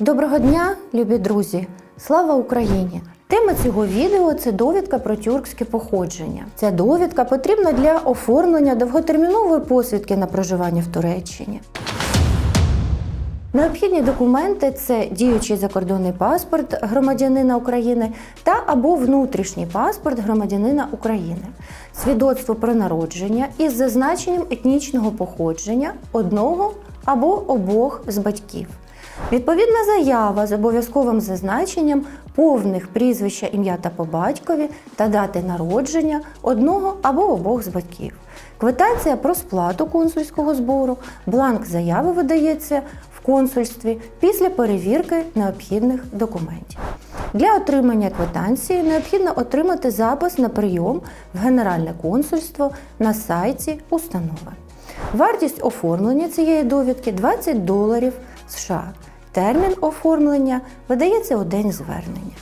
Доброго дня, любі друзі! Слава Україні! Тема цього відео це довідка про тюркське походження. Ця довідка потрібна для оформлення довготермінової посвідки на проживання в Туреччині. Необхідні документи це діючий закордонний паспорт громадянина України та або внутрішній паспорт громадянина України, свідоцтво про народження із зазначенням етнічного походження одного або обох з батьків. Відповідна заява з обов'язковим зазначенням повних прізвища, ім'я та по батькові та дати народження одного або обох з батьків. Квитанція про сплату консульського збору, бланк заяви видається в консульстві після перевірки необхідних документів. Для отримання квитанції необхідно отримати запис на прийом в Генеральне консульство на сайті установи. Вартість оформлення цієї довідки 20 доларів США. Термін оформлення видається у день звернення.